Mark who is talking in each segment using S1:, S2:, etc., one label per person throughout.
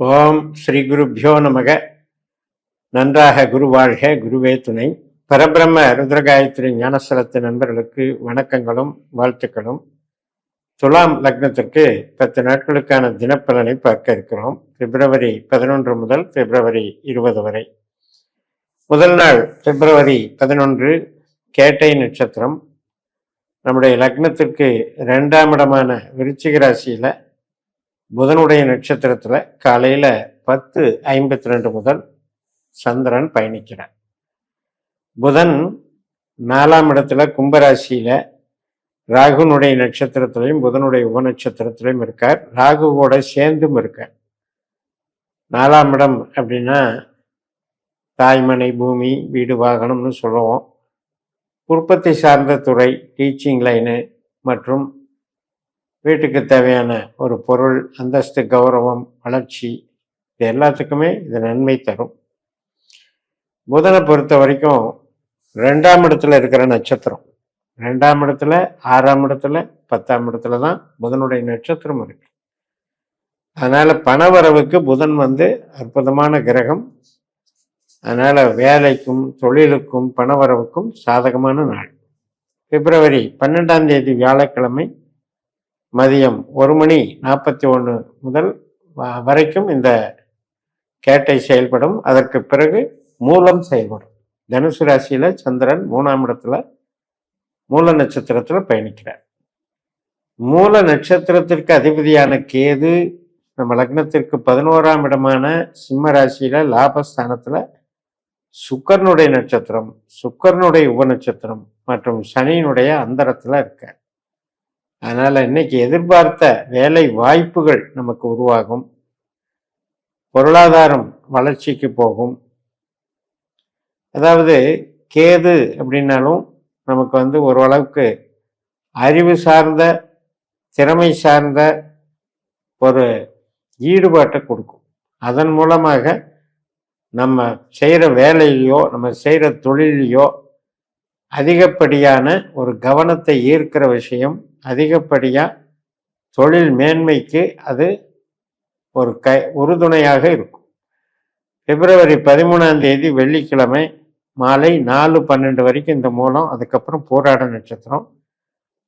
S1: ஓம் ஸ்ரீ குருப்பியோ நமக. நன்றாக குரு வாழ்க குருவே துணை. பரபிரம்ம ருத்ரகாயத்ரி ஞானஸ்தலத்து நண்பர்களுக்கு வணக்கங்களும் வாழ்த்துக்களும். துலாம் லக்னத்திற்கு பத்து நாட்களுக்கான தினப்பலனை பார்க்க இருக்கிறோம். பிப்ரவரி பதினொன்று முதல் பிப்ரவரி இருபது வரை. முதல் நாள் பிப்ரவரி பதினொன்று கேட்டை நட்சத்திரம். நம்முடைய லக்னத்திற்கு ரெண்டாம் இடமான விருச்சிக ராசியில் புதனுடைய நட்சத்திரத்தில் காலையில் பத்து ஐம்பத்தி ரெண்டு முதல் சந்திரன் பயணிக்கிறார். புதன் நாலாம் இடத்துல கும்பராசியில் ராகுனுடைய நட்சத்திரத்திலையும் புதனுடைய உபநட்சத்திரத்திலையும் இருக்கார். ராகுவோட சேர்ந்தும் இருக்கார். நாலாம் இடம் அப்படின்னா தாய்மனை பூமி வீடு வாகனம்னு சொல்லுவோம். உற்பத்தி சார்ந்த துறை டீச்சிங் லைனு மற்றும் வீட்டுக்கு தேவையான ஒரு பொருள் அந்தஸ்து கௌரவம் வளர்ச்சி இது எல்லாத்துக்குமே இது நன்மை தரும். புதனை பொறுத்த வரைக்கும் ரெண்டாம் இடத்துல இருக்கிற நட்சத்திரம். ரெண்டாம் இடத்துல ஆறாம் இடத்துல பத்தாம் இடத்துல தான் புதனுடைய நட்சத்திரம் இருக்கு. அதனால பணவரவுக்கு புதன் வந்து அற்புதமான கிரகம். அதனால வேலைக்கும் தொழிலுக்கும் பணவரவுக்கும் சாதகமான நாள். பிப்ரவரி பன்னெண்டாம் தேதி வியாழக்கிழமை மதியம் ஒரு மணி நாற்பத்தி ஒன்று முதல் வ- வரைக்கும் இந்த கேட்டை செயல்படும். அதற்கு பிறகு மூலம் செயல்படும். தனுசு ராசியில சந்திரன் மூணாம் இடத்துல மூல நட்சத்திரத்துல பயணிக்கிறார். மூல நட்சத்திரத்திற்கு அதிபதியான கேது நம்ம லக்னத்திற்கு பதினோராம் இடமான சிம்ம ராசியில லாபஸ்தானத்துல சுக்கரனுடைய நட்சத்திரம் சுக்கரனுடைய உப நட்சத்திரம் மற்றும் சனியினுடைய அந்தரத்துல இருக்கார். அதனால் இன்னைக்கு எதிர்பார்த்த வேலை வாய்ப்புகள் நமக்கு உருவாகும். பொருளாதாரம் வளர்ச்சிக்கு போகும். அதாவது கேது அப்படின்னாலும் நமக்கு வந்து ஓரளவுக்கு அறிவு சார்ந்த திறமை சார்ந்த ஒரு ஈடுபாட்டை கொடுக்கும். அதன் மூலமாக நம்ம செய்கிற வேலையிலையோ நம்ம செய்கிற தொழிலையோ அதிகப்படியான ஒரு கவனத்தை ஈர்க்கிற விஷயம் அதிகப்படியாக தொழில் மேன்மைக்கு அது ஒரு கை உறுதுணையாக இருக்கும். பிப்ரவரி பதிமூணாம் தேதி வெள்ளிக்கிழமை மாலை நாலு பன்னெண்டு வரைக்கும் இந்த மூலம் அதுக்கப்புறம் போராட நட்சத்திரம்.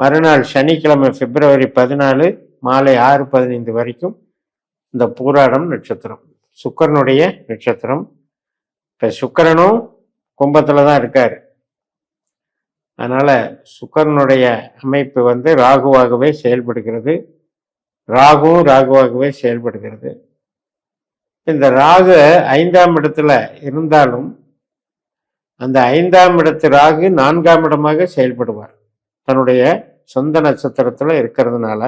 S1: மறுநாள் சனிக்கிழமை பிப்ரவரி பதினாலு மாலை ஆறு பதினைந்து வரைக்கும் இந்த பூராடம் நட்சத்திரம். சுக்கரனுடைய நட்சத்திரம். இப்போ சுக்கரனும் கும்பத்தில் தான் இருக்கார். அதனால் சுக்கரனுடைய அமைப்பு வந்து ராகுவாகவே செயல்படுகிறது. ராகுவும் ராகுவாகவே செயல்படுகிறது. இந்த ராகு ஐந்தாம் இடத்துல இருந்தாலும் அந்த ஐந்தாம் இடத்து ராகு நான்காம் இடமாக செயல்படுவார். தன்னுடைய சொந்த நட்சத்திரத்தில் இருக்கிறதுனால.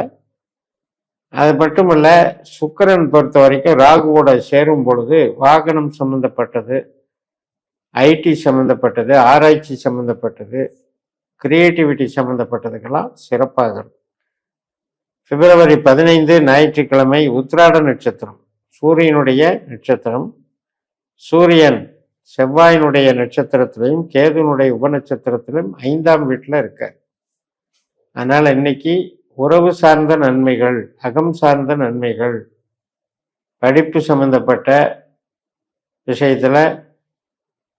S1: அது மட்டுமல்ல சுக்கரன் பொறுத்த வரைக்கும் ராகுவோட சேரும் பொழுது வாகனம் சம்பந்தப்பட்டது ஐடி சம்பந்தப்பட்டது ஆராய்ச்சி சம்பந்தப்பட்டது கிரியேட்டிவிட்டி சம்பந்தப்பட்டதுக்கெல்லாம் சிறப்பாக இருக்கும். பிப்ரவரி பதினைந்து ஞாயிற்றுக்கிழமை உத்ராட நட்சத்திரம். சூரியனுடைய நட்சத்திரம். சூரியன் செவ்வாயினுடைய நட்சத்திரத்திலையும் கேதுனுடைய உபநட்சத்திரத்திலும் ஐந்தாம் வீட்டில் இருக்கார். அதனால் இன்னைக்கு உறவு சார்ந்த நன்மைகள் அகம் சார்ந்த நன்மைகள் படிப்பு சம்பந்தப்பட்ட விஷயத்தில்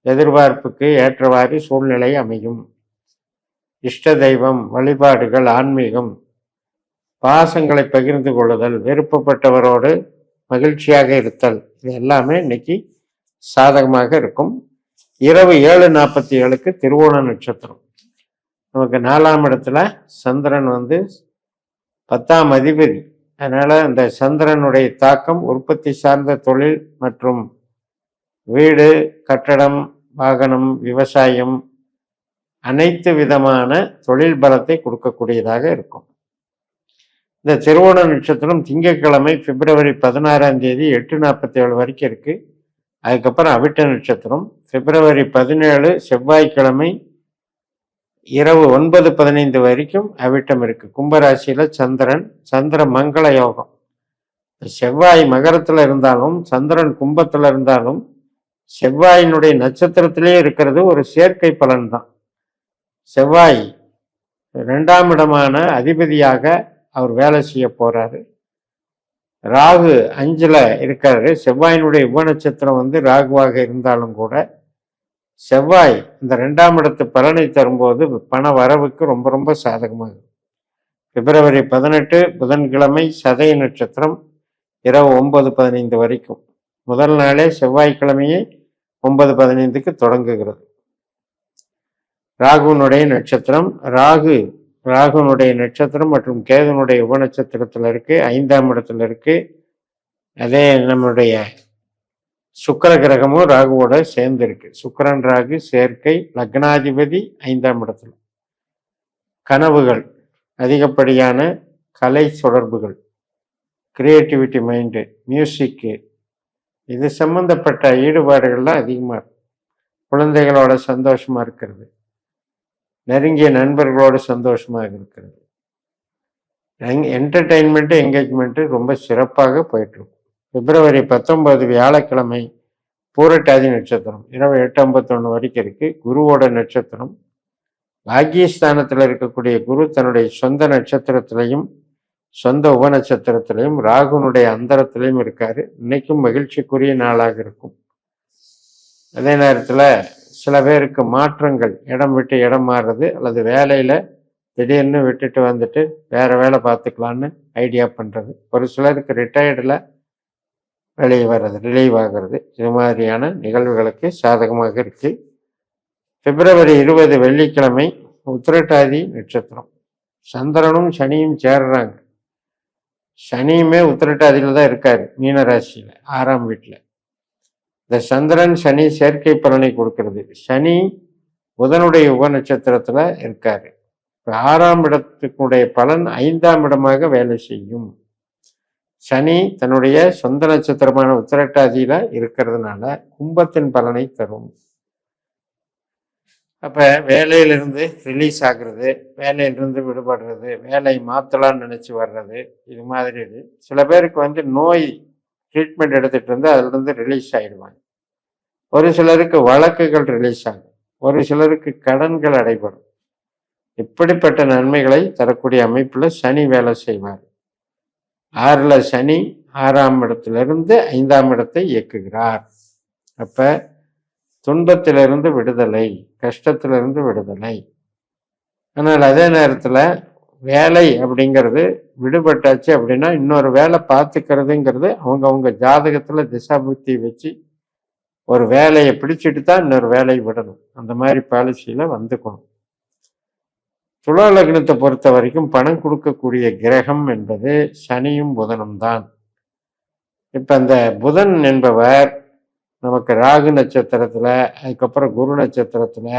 S1: எதிர்பார்ப்புக்கு ஏற்றவாறு சூழ்நிலை அமையும். இஷ்ட தெய்வம் வழிபாடுகள் ஆன்மீகம் பாசங்களை பகிர்ந்து கொள்ளுதல் விருப்பப்பட்டவரோடு மகிழ்ச்சியாக இருத்தல் இது எல்லாமே இன்னைக்கு சாதகமாக இருக்கும். இரவு ஏழு நாற்பத்தி ஏழுக்கு திருவோண நட்சத்திரம். நமக்கு நாலாம் இடத்துல சந்திரன் வந்து பத்தாம் அதிபதி. அதனால் அந்த சந்திரனுடைய தாக்கம் உற்பத்தி சார்ந்த தொழில் மற்றும் வீடு கட்டடம் வாகனம் விவசாயம் அனைத்து விதமான தொழில் பலத்தை கொடுக்கக்கூடியதாக இருக்கும். இந்த திருவோண நட்சத்திரம் திங்கட்கிழமை பிப்ரவரி பதினாறாம் தேதி எட்டு நாற்பத்தி ஏழு வரைக்கும் இருக்கு. அதுக்கப்புறம் அவிட்ட நட்சத்திரம் பிப்ரவரி பதினேழு செவ்வாய்க்கிழமை இரவு ஒன்பது பதினைந்து வரைக்கும் அவிட்டம் இருக்கு. கும்பராசியில சந்திரன் சந்திர மங்கள யோகம். செவ்வாய் மகரத்துல இருந்தாலும் சந்திரன் கும்பத்துல இருந்தாலும் செவ்வாயினுடைய நட்சத்திரத்திலே இருக்கிறது ஒரு சேர்க்கை பலன் தான். செவ்வாய் ரெண்டாம் இடமான அதிபதியாக அவர் வேலை செய்ய போறாரு. ராகு அஞ்சில் இருக்காரு. செவ்வாயினுடைய உப நட்சத்திரம் வந்து ராகுவாக இருந்தாலும் கூட செவ்வாய் இந்த ரெண்டாம் இடத்து பலனை தரும்போது பண வரவுக்கு ரொம்ப ரொம்ப சாதகமாக பிப்ரவரி பதினெட்டு புதன்கிழமை சதய நட்சத்திரம் இரவு ஒன்பது பதினைந்து வரைக்கும். முதல் நாளே செவ்வாய்க்கிழமையே ஒன்பது பதினைந்துக்கு தொடங்குகிறது. ராகுனுடைய நட்சத்திரம் ராகு ராகுனுடைய நட்சத்திரம் மற்றும் கேதுனுடைய உபநட்சத்திரத்தில் இருக்கு ஐந்தாம் இடத்துல இருக்கு. அதே நம்முடைய சுக்கர கிரகமும் ராகுவோட சேர்ந்து இருக்கு. சுக்கிரன் ராகு சேர்க்கை லக்னாதிபதி ஐந்தாம் இடத்துல. கனவுகள் அதிகப்படியான கலை தொடர்புகள் கிரியேட்டிவிட்டி மைண்டு மியூசிக்கு இது சம்பந்தப்பட்ட ஈடுபாடுகள்லாம் அதிகமாக இருக்கும் குழந்தைகளோட சந்தோஷமாக இருக்கிறது. நெருங்கிய நண்பர்களோடு சந்தோஷமாக இருக்கிறது. என்டர்டெயின்மெண்ட்டு என்கேஜ்மெண்ட்டு ரொம்ப சிறப்பாக போயிட்டுருக்கும் பிப்ரவரி பத்தொன்பது வியாழக்கிழமை பூரட்டாதி நட்சத்திரம். இரவு எட்டு ஐம்பத்தொன்று வரைக்கும் இருக்குது குருவோட நட்சத்திரம். பாக்கியஸ்தானத்தில் இருக்கக்கூடிய குரு தன்னுடைய சொந்த நட்சத்திரத்திலையும் சொந்த உபநட்சத்திரத்திலையும் ராகுனுடைய அந்தரத்திலையும் இருக்காரு. இன்னைக்கும் மகிழ்ச்சிக்குரிய நாளாக இருக்கும். அதே நேரத்தில் சில பேருக்கு மாற்றங்கள் இடம் விட்டு இடம் மாறுறது அல்லது வேலையில் திடீர்னு விட்டுட்டு வந்துட்டு வேறு வேலை பார்த்துக்கலான்னு ஐடியா பண்ணுறது ஒரு சிலருக்கு ரிட்டையர்டில் வெளியே வர்றது ரிலீவ் ஆகிறது. இது மாதிரியான நிகழ்வுகளுக்கு சாதகமாக இருக்குது பிப்ரவரி இருபது வெள்ளிக்கிழமை உத்திரட்டாதி நட்சத்திரம். சந்திரனும் சனியும் சேர்றாங்க. சனியுமே உத்திரட்டாதியில் தான் இருக்கார் மீனராசியில் ஆறாம் வீட்டில் இந்த சந்திரன் சனி செயற்கை பலனை கொடுக்கிறது. சனி புதனுடைய உப நட்சத்திரத்துல இருக்காரு. இப்போ ஆறாம் இடத்துக்குடைய பலன் ஐந்தாம் இடமாக வேலை செய்யும். சனி தன்னுடைய சொந்த நட்சத்திரமான உத்திரட்டாதியில இருக்கிறதுனால கும்பத்தின் பலனை தரும். அப்ப வேலையிலிருந்து ரிலீஸ் ஆகுறது வேலையிலிருந்து விடுபடுறது வேலை மாற்றலாம்னு நினைச்சு வர்றது இது மாதிரி இது. சில பேருக்கு வந்து நோய் ட்ரீட்மெண்ட் எடுத்துட்டு இருந்து அதுல இருந்து ரிலீஸ் ஆயிடுவாங்க. ஒரு சிலருக்கு வழக்குகள் ரிலீஸ் ஆகும். ஒரு சிலருக்கு கடன்கள் அடைபடும். இப்படிப்பட்ட நன்மைகளை தரக்கூடிய அமைப்பில் சனி வேலை செய்வார். ஆறில் சனி ஆறாம் இடத்திலிருந்து ஐந்தாம் இடத்தை இயக்குகிறார். அப்போ துன்பத்திலிருந்து விடுதலை கஷ்டத்திலிருந்து விடுதலை. ஆனால் அதே நேரத்தில் வேலை அப்படிங்கிறது விடுபட்டாச்சு அப்படின்னா இன்னொரு வேலை பார்த்துக்கிறதுங்கிறது அவங்கவுங்க ஜாதகத்தில் திசாபுக்தி வச்சு ஒரு வேலையை பிடிச்சிட்டு தான் இன்னொரு வேலையை விடணும். அந்த மாதிரி பாலிசியில் வந்துக்கணும். துலா லக்னத்தை பொறுத்த வரைக்கும் பணம் கொடுக்கக்கூடிய கிரகம் என்பது சனியும் புதனும் தான். இப்போ அந்த புதன் என்பவர் நமக்கு ராகு நட்சத்திரத்தில் அதுக்கப்புறம் குரு நட்சத்திரத்தில்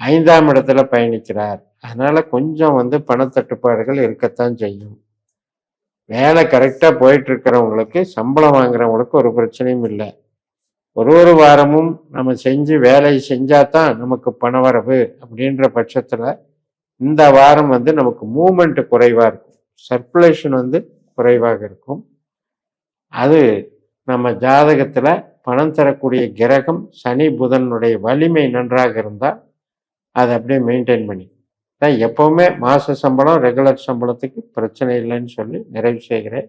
S1: ஐந்தாம் இடத்துல பயணிக்கிறார். அதனால் கொஞ்சம் வந்து பணத்தட்டுப்பாடுகள் இருக்கத்தான் செய்யும். வேலை கரெக்டாக போயிட்டு இருக்கிறவங்களுக்கு சம்பளம் வாங்குறவங்களுக்கு ஒரு பிரச்சனையும் இல்லை. ஒரு ஒரு வாரமும் நம்ம செஞ்சு வேலை செஞ்சாதான் நமக்கு பணவரவு அப்படின்ற பட்சத்தில் இந்த வாரம் வந்து நமக்கு மூமெண்ட் குறைவாக இருக்கும். சர்க்குலேஷன் வந்து குறைவாக இருக்கும். அது நம்ம ஜாதகத்தில் பணம் தரக்கூடிய கிரகம் சனி புதனுடைய வலிமை நன்றாக இருந்தால் அதை அப்படியே மெயின்டைன் பண்ணி. தான் எப்போவுமே மாத சம்பளம் ரெகுலர் சம்பளத்துக்கு பிரச்சனை இல்லைன்னு சொல்லி நிறைவு செய்கிறேன்.